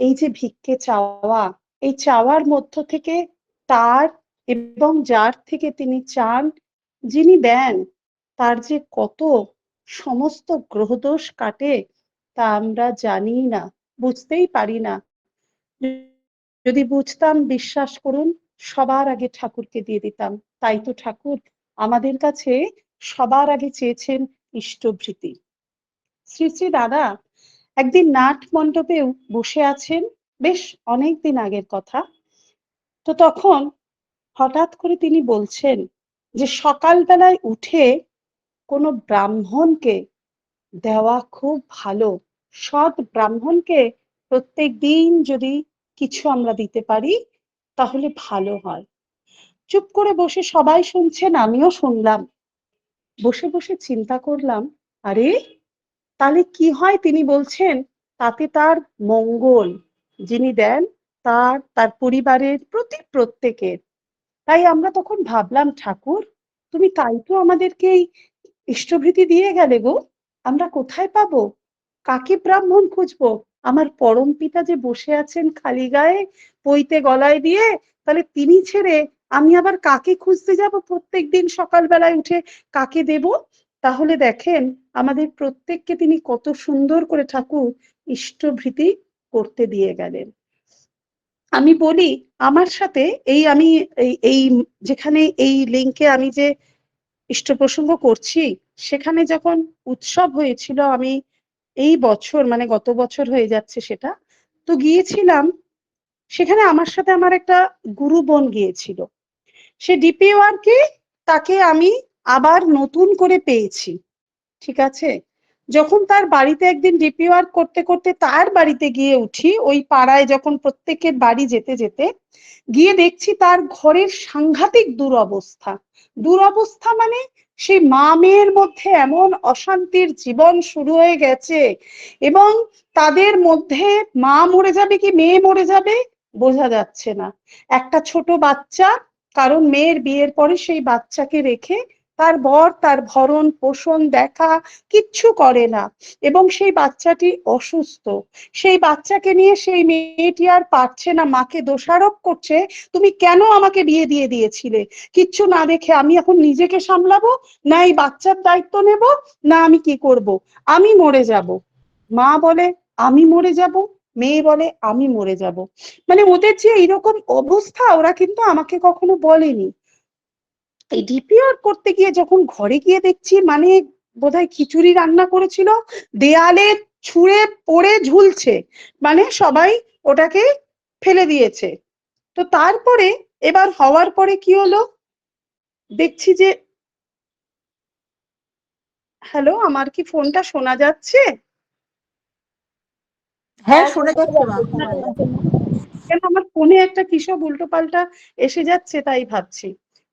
এই যে ভিক্ষে চাওয়া, এই চাওয়ার মধ্য থেকে তার এবং যার থেকে তিনি চান, যিনি দেন, তার যে কত সমস্ত গ্রহদোষ কাটে, তা আমরা জানি না, বুঝতেই পারি না। যদি বুঝতাম, বিশ্বাস করুন, সবার আগে ঠাকুরকে দিয়ে দিতাম। তাই তো ঠাকুর আমাদের কাছে সবার আগে চেয়েছেন ইষ্টভৃতি। শ্রী শ্রী দাদা একদিন নাট মণ্ডপেও বসে আছেন বেশ অনেক দিন আগের কথা। তো তখন হঠাৎ করে তিনি বলছেন যে, সকালবেলায় উঠে কোনো ব্রাহ্মণকে দেওয়া খুব ভালো। সৎ ব্রাহ্মণকে প্রত্যেক দিন যদি কিছু আমরা দিতে পারি, তাহলে ভালো হয়। চুপ করে বসে সবাই শুনছেন, আমিও শুনলাম। বসে বসে চিন্তা করলাম, আরে তাহলে কি হয়? তিনি বলছেন, তাতে তার মঙ্গল যিনি দেন, তার তার পরিবারের প্রতি প্রত্যেকের। তাই আমরা তখন ভাবলাম, ঠাকুর, তুমি তাই তো আমাদেরকে এই ইষ্টভৃতি দিয়ে গেলে গো, আমরা কোথায় পাবো? কাকে ব্রাহ্মণ খুঁজবো? আমার পরম পিতা যে বসে আছেন খালি গায়ে পইতে গলায় দিয়ে, তাহলে তিনি ছেড়ে আমি আবার কাকে খুঁজতে যাব প্রত্যেক দিন সকালবেলায় উঠে? কাকে দেব? তাহলে দেখেন আমাদের প্রত্যেককে তিনি কত সুন্দর করে ঠাকুর ইষ্টভৃতি করতে দিয়ে গেলেন। আমি বলি, আমার সাথে এই আমি এই যেখানে এই লিঙ্কে আমি যে ইষ্ট প্রসঙ্গ করছি, সেখানে যখন উৎসব হয়েছিল, আমি এই বছর মানে গত বছর হয়ে যাচ্ছে সেটা, তো গিয়েছিলাম, সেখানে আমার সাথে আমার একটা গুরু বোন গিয়েছিল। সে ডিপিওয়ারকে তাকে আমি আবার নতুন করে পেয়েছি। ঠিক আছে? যখন তার বাড়িতে একদিন ডিপি ওয়ার্ক করতে করতে তার বাড়িতে গিয়ে উঠি, ওই পাড়ায় যখন প্রত্যেকের বাড়ি যেতে যেতে, গিয়ে দেখছি তার ঘরের সাংঘাতিক দুরবস্থা। দুরবস্থা মানে সেই মা মেয়ের মধ্যে এমন অশান্তির জীবন শুরু হয়ে গেছে এবং তাদের মধ্যে মা মরে যাবে কি মেয়ে মরে যাবে বোঝা যাচ্ছে না। একটা ছোট বাচ্চা, কারণ মেয়ের বিয়ের পরে সেই বাচ্চাকে রেখে তার বর, তার ভরণ, পোষণ, দেখা কিচ্ছু করে না এবং সেই বাচ্চাটি অসুস্থ। সেই বাচ্চাকে নিয়ে সেই মেয়েটি আর পারছে না। মাকে দোষারোপ করছে, তুমি কেন আমাকে বিয়ে দিয়ে দিয়েছিলে? কিচ্ছু না দেখে আমি এখন নিজেকে সামলাবো? না এই বাচ্চার দায়িত্ব নেব? না আমি কি করব? আমি মরে যাব। মা বলে, আমি মরে যাব? মেয়ে বলে, আমি মরে যাব। মানে ওদের যে এইরকম অবস্থা, ওরা কিন্তু আমাকে কখনো বলেনি। এই ডিপিআর করতে গিয়ে যখন ঘরে গিয়ে দেখছি মানে বোধহয় খিচুড়ি রান্না করেছিল দেয়ালে ছুঁড়ে পড়ে ঝুলছে মানে সবাই ওটাকে ফেলে দিয়েছে। তো তারপরে এবার হওয়ার পরে কি হলো? দেখছি যে হ্যালো আমার কি ফোনটা শোনা যাচ্ছে? হ্যাঁ শোনা যাচ্ছে কেন আমার ফোনে একটা কিসব উল্টো পাল্টা এসে যাচ্ছে তাই ভাবছি।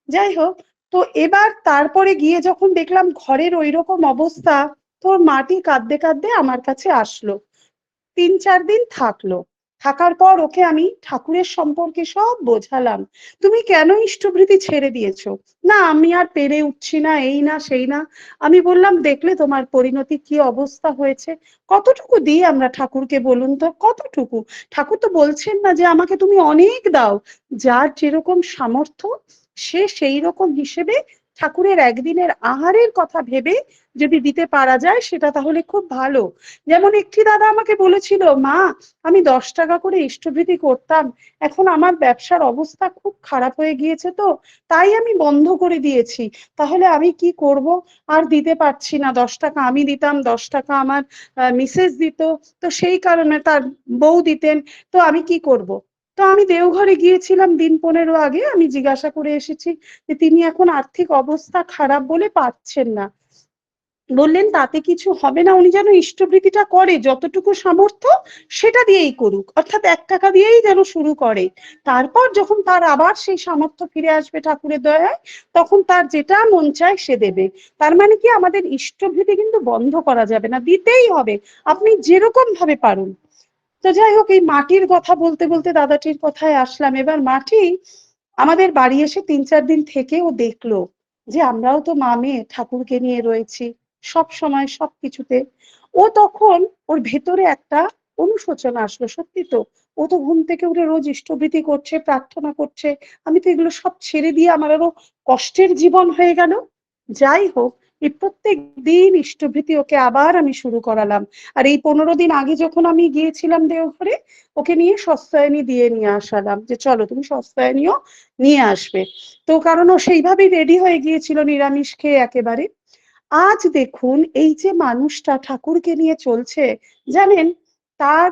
যাই হোক, তো এবার তারপরে গিয়ে যখন দেখলাম ঘরের ওই রকম অবস্থা তোর মাটি কাঁদতে কাঁদতে আমার কাছে আসলো। তিন চার দিন থাকল। থাকার পর ওকে আমি ঠাকুরের সম্পর্কে সব বোঝালাম। তুমি কেন ইষ্টভৃতি ছেড়ে দিয়েছ? না, আমি আর পেরে উঠছি না, এই না, সেই না। আমি বললাম, দেখলে তোমার পরিণতি কি অবস্থা হয়েছে? কতটুকু দিই আমরা ঠাকুরকে বলুন তো? কতটুকু? ঠাকুর তো বলছেন না যে, আমাকে তুমি অনেক দাও। যার যেরকম সামর্থ্য সে সেই রকম হিসেবে ঠাকুরের একদিনের আহারের কথা ভেবে যদি দিতে পারা যায়, সেটা তাহলে খুব ভালো। যেমন একটি দাদা আমাকে বলেছিল, মা, আমি দশ টাকা করে ইষ্টভৃতি করতাম, এখন আমার ব্যবসার অবস্থা খুব খারাপ হয়ে গিয়েছে তো, তাই আমি বন্ধ করে দিয়েছি। তাহলে আমি কি করব? আর দিতে পারছি না। দশ টাকা আমি দিতাম, দশ টাকা আমার মিসেস দিত। তো সেই কারণে তার বউ দিতেন। তো আমি কি করব? তো আমি দেওঘরে গিয়েছিলাম দিন পনেরো আগে, আমি জিজ্ঞাসা করে এসেছি যে তিনি এখন আর্থিক অবস্থা খারাপ বলে পাচ্ছেন না। বললেন, তাতে কিছু হবে না, উনি যেন ইষ্টবৃত্তিটা করে, যতটুকু সামর্থ্য সেটা দিয়েই করুক, অর্থাৎ এক টাকা দিয়েই যেন শুরু করে। তারপর যখন তার আবার সেই সামর্থ্য ফিরে আসবে ঠাকুরের দয়ায়, তখন তার যেটা মন চায় সে দেবে। তার মানে কি, আমাদের ইষ্টভৃতি কিন্তু বন্ধ করা যাবে না, দিতেই হবে। আপনি যেরকম ভাবে পারুন। তো যাই হোক, এই মাটির কথা বলতে বলতে দাদাটির কথায় আসলাম। এবার মাটি আমাদের বাড়ি এসে তিন চার দিন থেকে ও দেখল যে আমরাও তো মা মেয়ে, ঠাকুরকে নিয়ে রয়েছি, সব সময় সব কিছুতে। ও তখন ওর ভেতরে একটা অনুশোচনা আসলো, সত্যি তো। ও তো ঘুম থেকে উঠে রোজ ইষ্টভৃতি করছে, প্রার্থনা করছে। আমি তো এগুলো সব ছেড়ে দিয়ে আমার আরও কষ্টের জীবন হয়ে গেল। যাই হোক এই প্রত্যেক দিন ইষ্টভৃতি ওকে আবার আমি শুরু করালাম। আর এই পনেরো দিন আগে যখন আমি গিয়েছিলাম দেওঘরে, ওকে নিয়ে সস্তায়নী দিয়ে নিয়ে আসালাম যে চলো তুমি সস্তায়নীও নিয়ে আসবে। তো কারণ ও সেইভাবেই রেডি হয়ে গিয়েছিল নিরামিষ খেয়ে একেবারে। আজ দেখুন এই যে মানুষটা ঠাকুরকে নিয়ে চলছে, জানেন? তার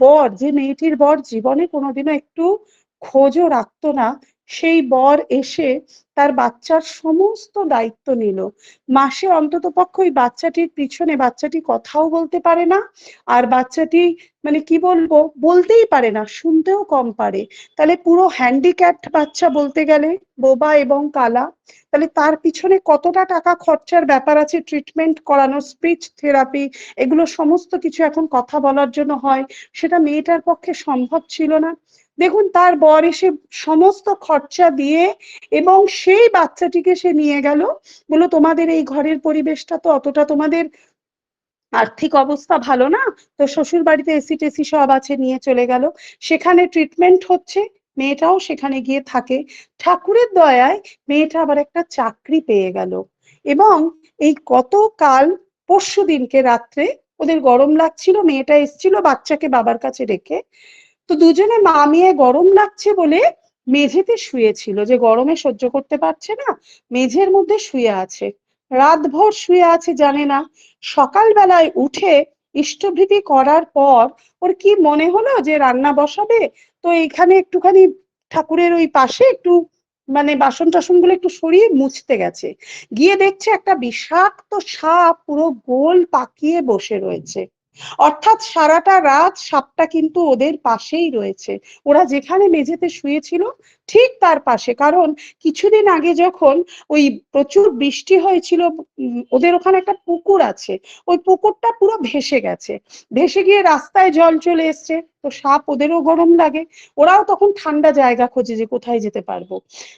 বর, যে মেয়েটির বর, জীবনে কোনোদিনও একটু খোঁজও রাখতো না। সেই বর এসে তার বাচ্চার সমস্ত দায়িত্ব নিল। মাসে অন্তত পক্ষ ওই বাচ্চাটির পিছনে বাচ্চাটি কথাও বলতে পারে না, আর বাচ্চাটি মানে কি বলব, বলতেই পারে না, শুনতেও কম পারে। তাহলে পুরো হ্যান্ডিক্যাপ্ট বাচ্চা বলতে গেলে, বোবা এবং কালা, তাহলে তার পিছনে কতটা টাকা খরচার ব্যাপার আছে ট্রিটমেন্ট করানো স্পিচ থেরাপি এগুলো সমস্ত কিছু এখন কথা বলার জন্য হয়, সেটা মেয়েটার পক্ষে সম্ভব ছিল না। দেখুন, তার বর এসে সমস্ত খরচা দিয়ে এবং সেই বাচ্চাটিকে সে নিয়ে গেল। বলো তোমাদের এই ঘরের পরিবেশটা তো অতটা তোমাদের আর্থিক অবস্থা ভালো না? তো শ্বশুর বাড়িতে এসি টেসি সব আছে, নিয়ে চলে গেল। সেখানে ট্রিটমেন্ট হচ্ছে, মেয়েটাও সেখানে গিয়ে থাকে। ঠাকুরের দয়ায় মেয়েটা আবার একটা চাকরি পেয়ে গেল এবং এই গতকাল পরশু দিনকে রাত্রে ওদের গরম লাগছিল, মেয়েটা এসছিল বাচ্চাকে বাবার কাছে রেখে। তো দুজনে মা মেয়ে গরম লাগছে বলে মেঝেতে শুয়েছিল। যে গরমে সহ্য করতে পারছে না, মেঝের মধ্যে শুয়ে আছে। রাতভর শুয়ে আছে জানে না। সকালবেলায় উঠে ইষ্টভৃতি করার পর ওর কি মনে হলো যে রান্না বসাবে? তো এখানে একটুখানি ঠাকুরের ওই পাশে একটু মানে বাসন টাসনগুলো একটু সরিয়ে মুছতে গেছে। গিয়ে দেখছে একটা বিষাক্ত সাপ পুরো গোল পাকিয়ে বসে রয়েছে। অর্থাৎ সারাটা রাত সাপটা কিন্তু ওদের পাশেই রয়েছে। ওরা যেখানে মেঝেতে শুয়েছিল ঠিক তার পাশে। কারণ কিছুদিন আগে যখন ওই প্রচুর বৃষ্টি হয়েছিল ওদের ওখানে একটা পুকুর আছে। ওই পুকুরটা পুরো ভেসে গেছে। ভেসে গিয়ে রাস্তায় জল চলে এসছে। তো সাপ ওদেরও গরম লাগে। ওরাও তখন ঠান্ডা জায়গা খোঁজে যে কোথায় যেতে পারব।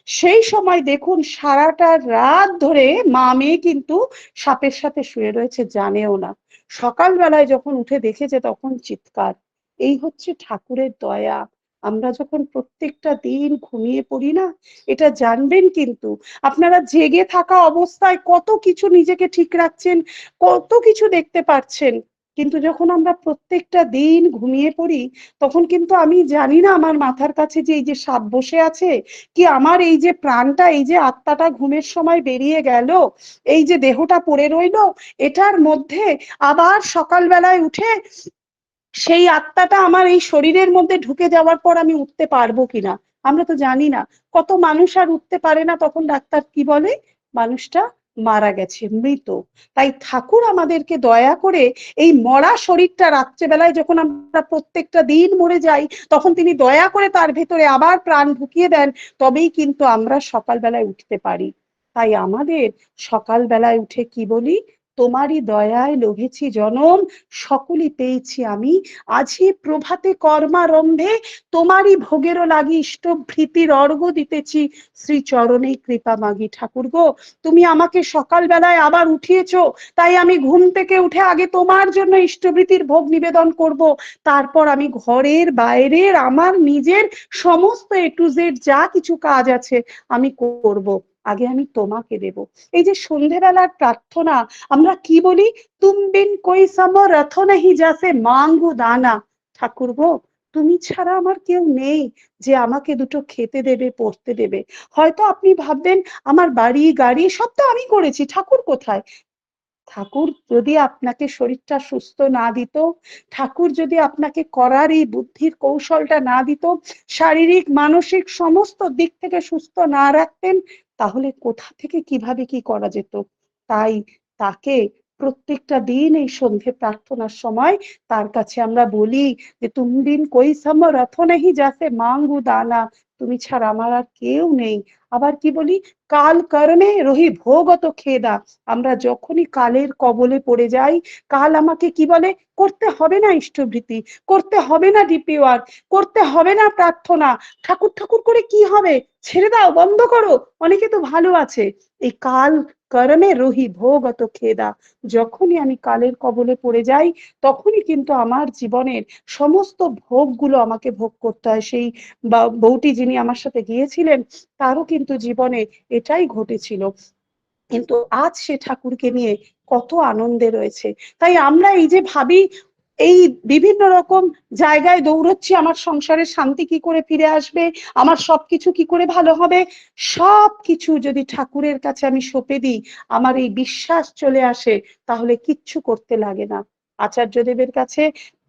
সেই সময় দেখুন সারাটা রাত ধরে মা মেয়ে কিন্তু সাপের সাথে শুয়ে রয়েছে, জানেও না। সকালবেলায় যখন উঠে দেখেছে তখন চিৎকার। এই হচ্ছে ঠাকুরের দয়া। আমরা যখন প্রত্যেকটা দিন ঘুমিয়ে পড়ি না, এটা জানবেন কিন্তু। আপনারা জেগে থাকা অবস্থায় কত কিছু নিজেকে ঠিক রাখছেন, কত কিছু দেখতে পাচ্ছেন কিন্তু যখন আমরা প্রত্যেকটা দিন ঘুমিয়ে পড়ি, তখন কিন্তু আমি জানি না আমার মাথার কাছে যে এই যে সাপ বসে আছে, কি আমার এই যে প্রাণটা, এই যে আত্মাটা ঘুমের সময় বেরিয়ে গেল, এই যে দেহটা পড়ে রইল, এটার মধ্যে আবার সকালবেলায় উঠে সেই আত্মাটা আমার এই শরীরের মধ্যে ঢুকে যাওয়ার পর আমি উঠতে পারব কিনা? আমরা তো জানি না। কত মানুষ আর উঠতে পারে না তখন ডাক্তার কি বলে? মানুষটা মারা গেছে, মৃত। তাই ঠাকুর আমাদেরকে দয়া করে এই মরা শরীরটা রাত্রেবেলায় যখন আমরা প্রত্যেকটা দিন মরে যাই, তখন তিনি দয়া করে তার ভেতরে আবার প্রাণ ঢুকিয়ে দেন, তবেই কিন্তু আমরা সকালবেলায় উঠতে পারি। তাই আমাদের সকালবেলায় উঠে কি বলি? তোমারই দয়ায় লোভেছি জনম, সকলই পেয়েছি আমি। আজি প্রভাতে কর্মারম্ভে তোমারই ভোগেরও লাগি ইষ্টভৃতির অর্ঘ দিতেছি। শ্রী চরণে কৃপা মাগি ঠাকুর গো, তুমি আমাকে সকালবেলায় আবার উঠিয়েছো, তাই আমি ঘুম থেকে উঠে আগে তোমার জন্য ইষ্টভৃতির ভোগ নিবেদন করব। তারপর আমি ঘরের বাইরের, আমার নিজের সমস্ত এ টু জেড যা কিছু কাজ আছে আমি করব। আগে আমি তোমাকে দেব। এই যে সন্ধেবেলার প্রার্থনা, আমরা কি বলি? তুমবিন কই সম রথ নাহি যাসে মাঙ্গু দানা। ঠাকুর গো, তুমি ছাড়া আমার কেউ নেই যে আমাকে দুটো খেতে দেবে পড়তে দেবে। হয়তো আপনি ভাববেন, আমার বাড়ি, গাড়ি, সব তো আমি করেছি, ঠাকুর কোথায়? ঠাকুর যদি আপনাকে শরীরটা সুস্থ না দিত, ঠাকুর যদি আপনাকে করার এই বুদ্ধির কৌশলটা না দিত, শারীরিক, মানসিক সমস্ত দিক থেকে সুস্থ না রাখতেন তাহলে কোথা থেকে কীভাবে কি করা যেত? তাই তাকে প্রত্যেকটা দিন এই সন্ধে প্রার্থনার সময় তার কাছে আমরা বলি যে, তুমি দিন কই সম রথ নেহি মাঙ্গু দানা? তুমি ছাড়া আমার আর কেউ নেই। আবার কি বলি? কাল কর্মে রহি ভোগত খেদা। আমরা যখনই কালের কবলে পড়ে যাই, কাল আমাকে কি বলে? করতে হবে না ইষ্টভৃতি, করতে হবে না ডিপি ওয়ার্ক, করতে হবে না প্রার্থনা। ঠাকুর ঠাকুর করে কি হবে? ছেড়ে দাও, বন্ধ করো। অনেকে তো ভালো আছে। এই কাল কর্মে ভোগ ভোগত খেদা। যখনই আমি কালের কবলে পড়ে যাই, তখনই কিন্তু আমার জীবনের সমস্ত ভোগগুলো আমাকে ভোগ করতে হয়। সেই বউটি যিনি আমার সাথে গিয়েছিলেন, তারও কিন্তু জীবনে এটাই ঘটেছিল। কিন্তু আজ সে ঠাকুরকে নিয়ে কত আনন্দে রয়েছে। তাই আমরা এই যে ভাবি এই বিভিন্ন রকম জায়গায় দৌড়চ্ছি, আমার সংসারের শান্তি কি করে ফিরে আসবে, আমার সবকিছু কি করে ভালো হবে সব কিছু যদি ঠাকুরের কাছে আমি সঁপে দিই, আমার এই বিশ্বাস চলে আসে, তাহলে কিচ্ছু করতে লাগে না। আচার্যদেবের কাছে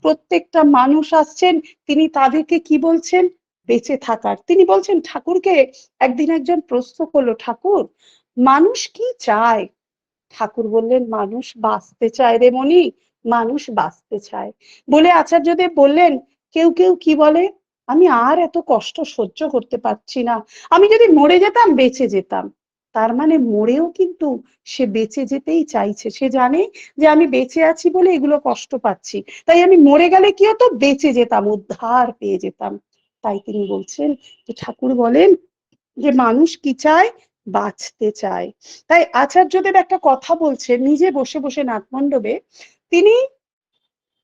প্রত্যেকটা মানুষ আসছেন, তিনি তাদেরকে কি বলছেন? বেঁচে থাকার। তিনি বলছেন, ঠাকুরকে একদিন একজন প্রশ্ন করল, ঠাকুর, মানুষ কি চায়? ঠাকুর বললেন, মানুষ বাঁচতে চায় রে মনি মানুষ বাঁচতে চায়। বলে আচার্যদেব বললেন, কেউ কেউ কি বলে? আমি আর এত কষ্ট সহ্য করতে পারছি না। আমি যদি মরে যেতাম, বেঁচে যেতাম। তার মানে মরেও কিন্তু সে বেঁচে যেতেই চাইছে। সে জানে যে আমি বেঁচে আছি বলে এগুলো কষ্ট পাচ্ছি। তাই আমি মরে গেলে কি হতো? বেঁচে যেতাম, উদ্ধার পেয়ে যেতাম। তাই তিনি বলছেন যে ঠাকুর বলেন যে মানুষ কি চায়? বাঁচতে চায়। তাই আচার্যদেব একটা কথা বলছে নিজে বসে বসে নাটমণ্ডপে তিনি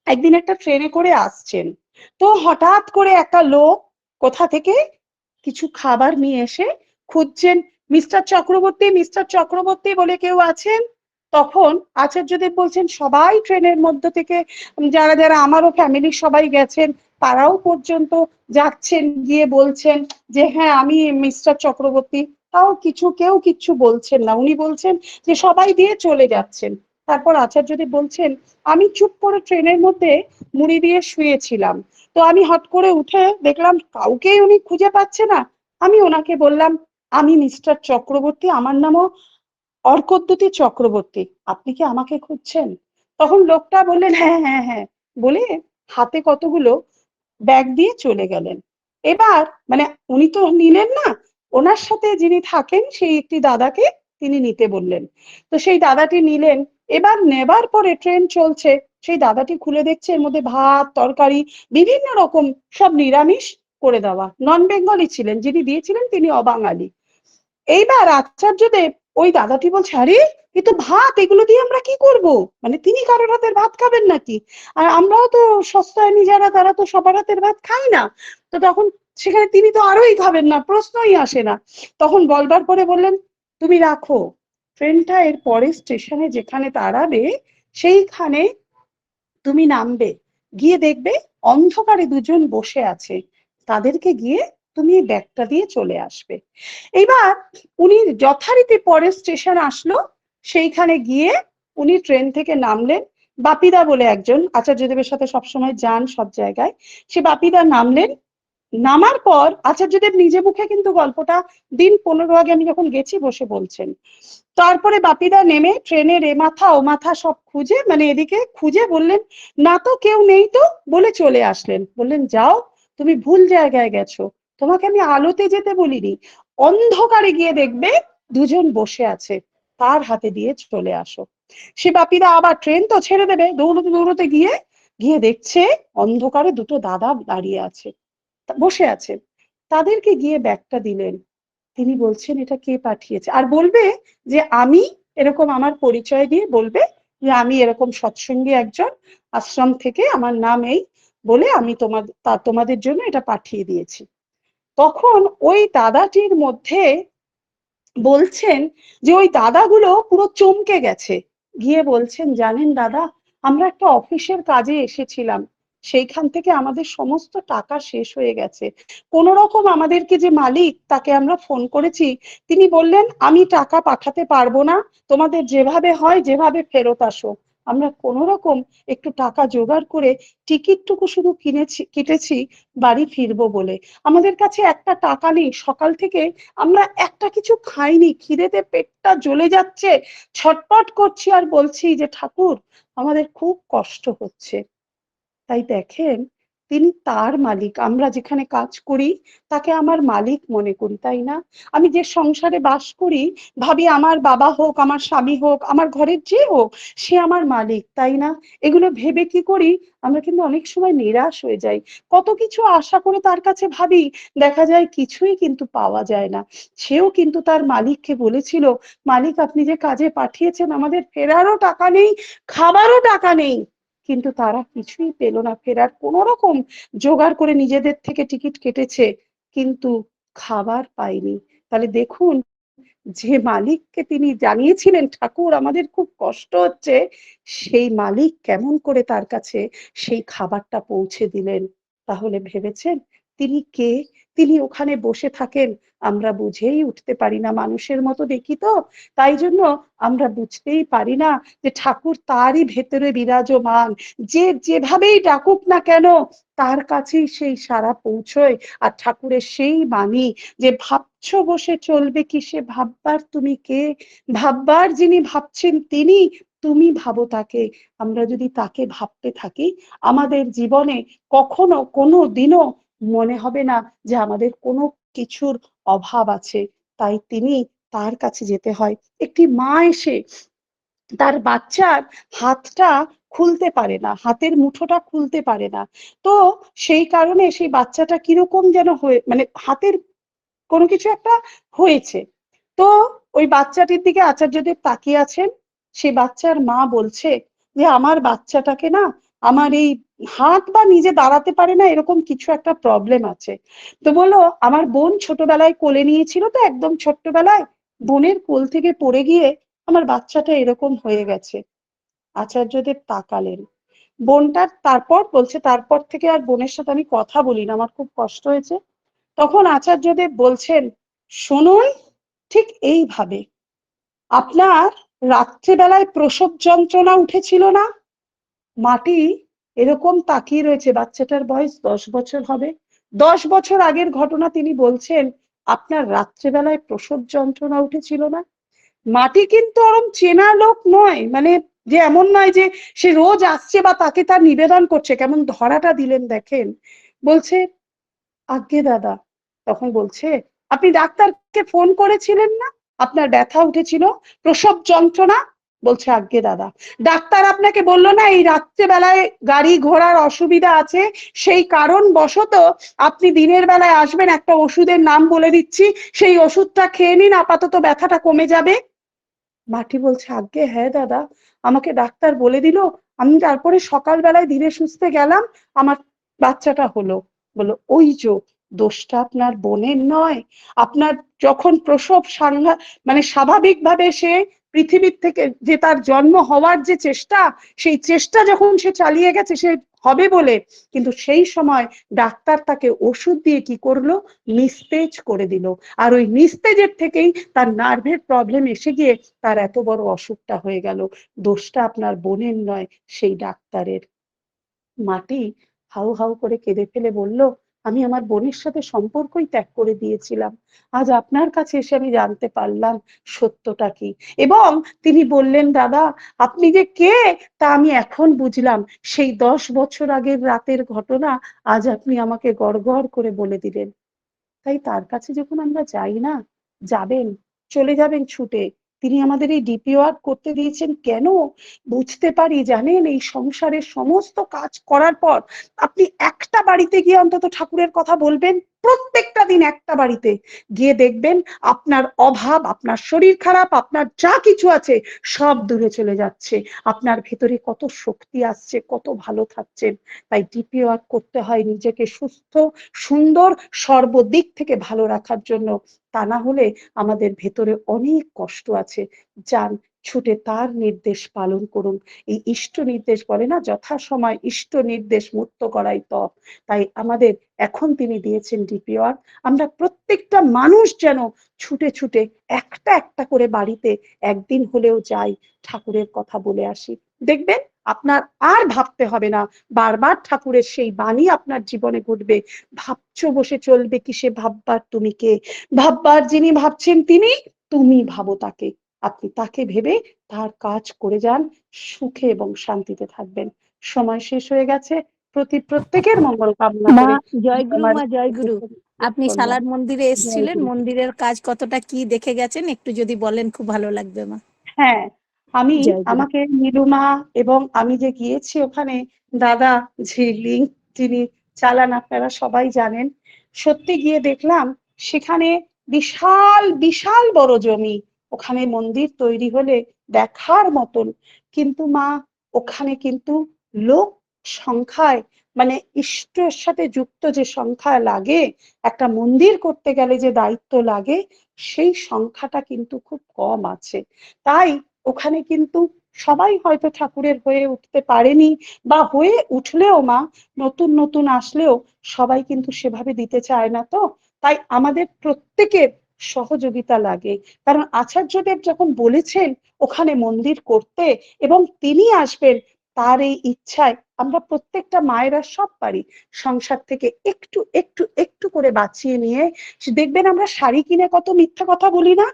একদিন একটা ট্রেনে করে আসছেন। তো হঠাৎ করে একটা লোক কোথা থেকে কিছু খাবার নিয়ে এসে খুঁজছেন, মিস্টার চক্রবর্তী মিস্টার চক্রবর্তী বলে কেউ আছেন? তখন আচার্যদেব বলছেন, সবাই ট্রেনের মধ্য থেকে, যারা যারা আমারও ফ্যামিলির সবাই গেছেন, তারাও পর্যন্ত যাচ্ছেন। গিয়ে বলছেন যে হ্যাঁ আমি মিস্টার চক্রবর্তী। তাও কিছু, কেউ কিচ্ছু বলছেন না। উনি বলছেন যে, সবাই দিয়ে চলে যাচ্ছেন। তারপর আচার্যদেব বলছেন, আমি চুপ করে ট্রেনের মধ্যে মুড়ি দিয়ে শুয়েছিলাম। তো আমি হট করে উঠে দেখলাম কাউকেই উনি খুঁজে পাচ্ছে না। আমি ওনাকে বললাম, আমি মিস্টার চক্রবর্তী, আমার নামও অর্কদ্যুতি চক্রবর্তী। আপনি কি আমাকে খুঁজছেন? তখন লোকটা বললেন হ্যাঁ হ্যাঁ হ্যাঁ। বলে হাতে কতগুলো ব্যাগ দিয়ে চলে গেলেন। এবার মানে উনি তো নিলেন না, ওনার সাথে যিনি থাকেন, সেই একটি দাদাকে তিনি নিতে বললেন। তো সেই দাদাটি নিলেন এবার নেবার পরে ট্রেন চলছে। সেই দাদাটি খুলে দেখছে, এর মধ্যে ভাত, তরকারি, বিভিন্ন রকম সব নিরামিষ করে দেওয়া। নন বেঙ্গলি ছিলেন, যিনি দিয়েছিলেন তিনি অবাঙালি। এইবার আচার্যদেব ওই দাদাটি বলছে, আরে, এ তো ভাত, এগুলো দিয়ে আমরা কি করব? মানে তিনি কারোর হাতের ভাত খাবেন নাকি? আর আমরাও তো সস্তায়নি যারা তারা তো সবার হাতের ভাত খাই না। তো তখন সেখানে তিনি তো আরোই খাবেন না, প্রশ্নই আসে না। তখন বলবার পরে বললেন, তুমি রাখো। ট্রেনটা এর পরে স্টেশনে যেখানে দাঁড়াবে, সেইখানে তুমি নামবে। গিয়ে দেখবে অন্ধকারে দুজন বসে আছে। তাদেরকে গিয়ে তুমি ব্যাগটা দিয়ে চলে আসবে। এবার উনি যথারীতি পরে স্টেশন আসলো, সেইখানে গিয়ে উনি ট্রেন থেকে নামলেন। বাপিদা বলে একজন আচার্যদেবের সাথে সবসময় যান সব জায়গায়। সে বাপিদা নামলেন নামার পর আচার্যদেব নিজে মুখে কিন্তু গল্পটা দিন পনেরো আগে আমি যখন গেছি বসে বলছেন। তারপরে বাপিদা নেমে ট্রেনের এ মাথা ও মাথা সব খুঁজে মানে এদিকে খুঁজে বললেন, না তো কেউ নেই তো? বলে চলে আসলেন। বললেন, যাও, তুমি ভুল জায়গায় গেছো। তোমাকে আমি আলোতে যেতে বলিনি। অন্ধকারে গিয়ে দেখবে দুজন বসে আছে। তার হাতে দিয়ে চলে আসো। সে বাপিদা আবার ট্রেন তো ছেড়ে দেবে। দৌড়তে দৌড়তে গিয়ে গিয়ে দেখছে অন্ধকারে দুটো দাদা দাঁড়িয়ে আছে। বসে আছে। তাদেরকে গিয়ে ব্যাগটা দিলেন। তিনি বলছেন, এটা কে পাঠিয়েছে? আর বলবে যে, আমি এরকম আমার পরিচয় দিয়ে বলবে যে, আমি এরকম সৎসঙ্গী একজন। আশ্রম থেকে আমার নাম এই বলে আমি তোমাদের তোমাদের জন্য এটা পাঠিয়ে দিয়েছি। তখন ওই দাদাটির মধ্যে বলছেন যে, ওই দাদাগুলো পুরো চমকে গেছে। গিয়ে বলছেন, জানেন দাদা, আমরা একটা অফিসের কাজে এসেছিলাম। সেইখান থেকে আমাদের সমস্ত টাকা শেষ হয়ে গেছে। কোন রকম আমাদেরকে যে মালিক তাকে আমরা ফোন করেছি, তিনি বললেন, আমি টাকা পাঠাতে পারব না, তোমাদের যেভাবে হয় যেভাবে ফেরত আসো। আমরা কোন রকম একটু টাকা জোগাড় করে টিকিটটুকু শুধু কিনেছি, কেটেছি, বাড়ি ফিরবো বলে। আমাদের কাছে একটা টাকা নেই, সকাল থেকে আমরা একটা কিছু খাইনি, খিদেতে পেটটা জ্বলে যাচ্ছে, ছটপট করছি আর বলছি যে, ঠাকুর, আমাদের খুব কষ্ট হচ্ছে। তাই দেখেন, তিনি তার মালিক। আমরা যেখানে কাজ করি, তাকে আমার মালিক মনে করি, তাই না? আমি যে সংসারে বাস করি, ভাবি আমার বাবা হোক, আমার স্বামী হোক, আমার ঘরের যে হোক, সে আমার মালিক, তাই না? এগুলো ভেবে কি করি? আমরা কিন্তু অনেক সময় নিরাশ হয়ে যাই। কত কিছু আশা করে তার কাছে ভাবি, দেখা যায় কিছুই কিন্তু পাওয়া যায় না। সেও কিন্তু তার মালিককে বলেছিল, মালিক, আপনি যে কাজে পাঠিয়েছেন, আমাদের ফেরারও টাকা নেই, খাবারও টাকা নেই। কিন্তু তারা কিছুই পেল না। ফেরার কোনো রকম জোগাড় করে নিজেদের থেকে টিকিট কেটেছে, কিন্তু খাবার পায়নি। তাহলে দেখুন, যে মালিককে তিনি জানিয়েছিলেন, ঠাকুর, আমাদের খুব কষ্ট হচ্ছে। সেই মালিক কেমন করে তার কাছে সেই খাবারটা পৌঁছে দিলেন? তাহলে ভেবেছেন তিনি কে? তিনি ওখানে বসে থাকেন। আমরা বুঝেই উঠতে পারি না মানুষের মতো দেখি তো। তাই জন্য আমরা বুঝতেই পারি না যে ঠাকুর তারই ভেতরে বিরাজমান। যে যেভাবেই ডাকুক না কেন, তার কাছেই সেই সারা পৌঁছয়। আর ঠাকুরের সেই বাণী যে ভাবছ বসে চলবে কি সে ভাববার তুমি কে? ভাববার যিনি ভাবছেন তিনি, তুমি ভাবো তাকে। আমরা যদি তাকে ভাবতে থাকি, আমাদের জীবনে কখনো কোনো দিনও মনে হবে না যে আমাদের কোনো কিছুর অভাব আছে। তাই তিনি তার কাছে যেতে হয়। একটি মা এসে তার বাচ্চার হাতটা খুলতে পারে না, হাতের মুঠোটা খুলতে পারে না। তো সেই কারণে সেই বাচ্চাটা কীরকম যেন হয়ে মানে হাতের কোনো কিছু একটা হয়েছে। তো ওই বাচ্চাটির দিকে আচার্যদেব তাকিয়ে আছেন। সে বাচ্চার মা বলছে যে, আমার বাচ্চাটাকে না আমার এই হাত বা নিজে দাঁড়াতে পারে না, এরকম কিছু একটা প্রবলেম আছে। তো বলল, আমার বোন ছোটবেলায় কোলে নিয়েছিল তো, একদম ছোট্টবেলায়। বোনের কোল থেকে পড়ে গিয়ে আমার বাচ্চাটা এরকম হয়ে গেছে। আচার্যদেব তাকালেন। বোনটার তারপর বলছে, তারপর থেকে আর বোনের সাথে আমি কথা বলি না, আমার খুব কষ্ট হয়েছে। তখন আচার্যদেব বলছেন, শুনুন, ঠিক এইভাবে। আপনার রাত্রিবেলায় প্রসব যন্ত্রণা উঠেছিল না? মাটি এরকম তাকিয়ে রয়েছে, বাচ্চাটার বয়স দশ বছর হবে। দশ বছর আগের ঘটনা তিনি বলছেন, আপনার রাত্রেবেলায় প্রসব যন্ত্রণা উঠেছিল না? মাটি কিন্তু ওরম চেনা লোক নয় মানে যে এমন নয় যে সে রোজ আসছে বা তাকে তার নিবেদন করছে। কেমন ধরাটা দিলেন দেখেন। বলছে, আজ্ঞে দাদা। তখন বলছে, আপনি ডাক্তারকে ফোন করেছিলেন না? আপনার ব্যথা উঠেছিল? প্রসব যন্ত্রণা? বলছে, আজ্ঞে দাদা। ডাক্তার আপনাকে বলল, না, এই রাত্রেবেলায় গাড়ি ঘোড়ার অসুবিধা আছে। সেই কারণ বশত আপনি দিনের বেলায় আসবেন, একটা ওষুধের নাম বলে দিচ্ছি। সেই ওষুধটা খেয়ে নিন, আপাতত ব্যথাটা কমে যাবে। মাটি বলছে, আজ্ঞে হ্যাঁ দাদা, আমাকে ডাক্তার বলে দিল। আমি তারপরে সকালবেলায় ধীরে সুস্থে গেলাম, আমার বাচ্চাটা হলো। বলো ওই যো, দোষটা আপনার বোনের নয়। আপনার যখন প্রসব সাংঘা মানে স্বাভাবিকভাবে সে পৃথিবীর থেকে যে তার জন্ম হওয়ার যে চেষ্টা, সেই চেষ্টা যখন সে চালিয়ে গেছে, সে হবে বলে। কিন্তু সেই সময় ডাক্তার তাকে ওষুধ দিয়ে কি করল? নিস্তেজ করে দিল। আর ওই নিস্তেজের থেকেই তার নার্ভের প্রবলেম এসে গিয়ে তার এত বড় অসুখটা হয়ে গেল। দোষটা আপনার বোনের নয়, সেই ডাক্তারের। মাটি হাউ হাউ করে কেঁদে ফেলে বলল আমি আমার বোনের সাথে সম্পর্কই ত্যাগ করে দিয়েছিলাম। আজ আপনার কাছে এসে আমি জানতে পারলাম সত্যটা কি। এবং তিনি বললেন, দাদা, আপনি যে কে তা আমি এখন বুঝলাম। সেই দশ বছর আগের রাতের ঘটনা আজ আপনি আমাকে গড় করে বলে দিলেন। তাই তার কাছে যখন আমরা যাই না, যাবেন, চলে যাবেন ছুটে। তিনি আমাদের এই ডিপি ওয়ার্ক করতে দিয়েছেন কেন? বুঝতে পারি, জানেন? এই সংসারের সমস্ত কাজ করার পর আপনি একটা বাড়িতে গিয়ে অন্তত ঠাকুরের কথা বলবেন? প্রত্যেকটা দিন একটা বাড়িতে গিয়ে দেখবেন আপনার অভাব, আপনার শরীর খারাপ, আপনার যা কিছু আছে সব দূরে চলে যাচ্ছে। আপনার ভেতরে কত শক্তি আসছে, কত ভালো থাকছেন তাই ডিপি ওয়ার্ক করতে হয় নিজেকে সুস্থ, সুন্দর, সর্বদিক থেকে ভালো রাখার জন্য। তা না হলে আমাদের ভেতরে অনেক কষ্ট আছে। যান ছুটে তার নির্দেশ পালন করুন। এই ইষ্ট নির্দেশ বলে না, যথাসময় ইষ্ট নির্দেশ মুক্ত করাই তপ। তাই আমাদের এখন তিনি দিয়েছেন ডিপিওয়ার আমরা প্রত্যেকটা মানুষ যেন ছুটে ছুটে একটা একটা করে বাড়িতে একদিন হলেও যাই। ঠাকুরের কথা বলে আসি। দেখবেন আপনার আর ভাবতে হবে না, বারবার ঠাকুরের সেই বাণী আপনার জীবনে ঘটবে। ভাবছ বসে চলবে কিসে, ভাববার তুমি কে? ভাববার যিনি ভাবছেন তিনি, তুমি ভাবো তাকে। আপনি তাকে ভেবে তার কাজ করে যান সুখে এবং শান্তিতে থাকবেন। সময় শেষ হয়ে গেছে। প্রতি প্রত্যেকের মঙ্গল কামনা জয়গুরু আমার মা জয়গুরু। আপনি সালার মন্দিরে এসেছিলেন। মন্দিরের কাজ কতটা কি দেখে গেছেন? একটু যদি বলেন খুব ভালো লাগবে মা। হ্যাঁ আমি আমাকে নীলুমা এবং আমি যে গিয়েছি ওখানে দাদা ঝিলিং যিনি চালান আপনারা সবাই জানেন সত্যি গিয়ে দেখলাম সেখানে বিশাল বিশাল বড় জমি। ওখানে মন্দির তৈরি হলে দেখার মতন। কিন্তু মা, ওখানে কিন্তু লোক সংখ্যায় মানে ইষ্টের সাথে যুক্ত যে সংখ্যা লাগে, একটা মন্দির করতে গেলে যে দায়িত্ব লাগে, সেই সংখ্যাটা কিন্তু খুব কম আছে। তাই ওখানে কিন্তু সবাই হয়তো ঠাকুরের হয়ে উঠতে পারেনি বা হয়ে উঠলেও মা, নতুন নতুন আসলেও সবাই কিন্তু সেভাবে দিতে চায় না তো। তাই আমাদের প্রত্যেকের সহযোগিতা লাগে। কারণ আচার্যদেব যখন বলেছেন ওখানে মন্দির করতে এবং তিনি আসবেন, তার এই ইচ্ছায় আমরা প্রত্যেকটা মায়েরা সব পারি। সংসার থেকে একটু একটু একটু করে বাঁচিয়ে নিয়ে দেখবেন আমরা শাড়ি কিনে কত মিথ্যা কথা বলি না?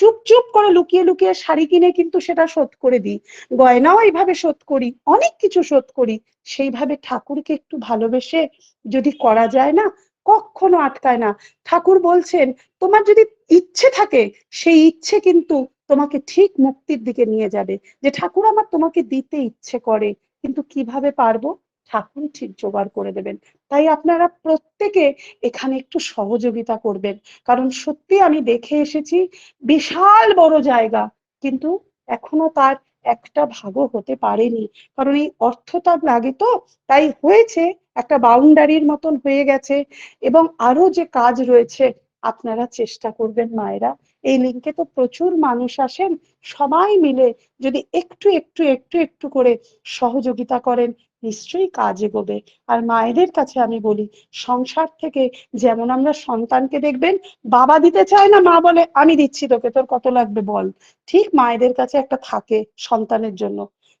চুপ চুপ করে লুকিয়ে লুকিয়ে শাড়ি কিনে কিন্তু সেটা শোধ করে দিই। গয়নাও এইভাবে শোধ করি, অনেক কিছু শোধ করি। সেইভাবে ঠাকুরকে একটু ভালোবেসে যদি করা যায় না কখনো আটকায় না। ঠাকুর বলছেন, তোমার যদি ইচ্ছে থাকে, সেই ইচ্ছে কিন্তু তোমাকে ঠিক মুক্তির দিকে নিয়ে যাবে। যে ঠাকুর আমার তোমাকে দিতে ইচ্ছে করে, কিন্তু কীভাবে পারব? ঠাকুর ঠিক জোগাড় করে দেবেন। তাই আপনারা প্রত্যেকে এখানে একটু সহযোগিতা করবেন। কারণ সত্যি আমি দেখে এসেছি, বিশাল বড় জায়গা, কিন্তু এখনও তার একটা ভাগও হতে পারেনি। কারণ এই অর্থটা লাগে তো, তাই হয়েছে একটা বাউন্ডারির মতন হয়ে গেছে এবং আরও যে কাজ রয়েছে, আপনারা চেষ্টা করবেন মায়েরা। এই লিঙ্কে তো প্রচুর মানুষ আসেন, সবাই মিলে যদি একটু একটু একটু একটু করে সহযোগিতা করেন, নিশ্চয়ই কাজ এগোবে আর মায়েদের কাছে আমি বলি, সংসার থেকে যেমন আমরা সন্তানকে দেখবেন, বাবা দিতে চায় না, মা বলে, আমি দিচ্ছি তোকে, তোর কত লাগবে বল। ঠিক মায়েদের কাছে একটা থাকে সন্তানের জন্য।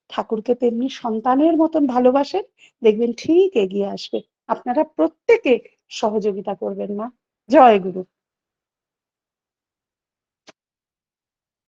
ঠাকুরকে তেমনি সন্তানের মতন ভালোবাসেন, দেখবেন ঠিক এগিয়ে আসবে। আপনারা প্রত্যেকে সহযোগিতা করবেন মা। জয় গুরু।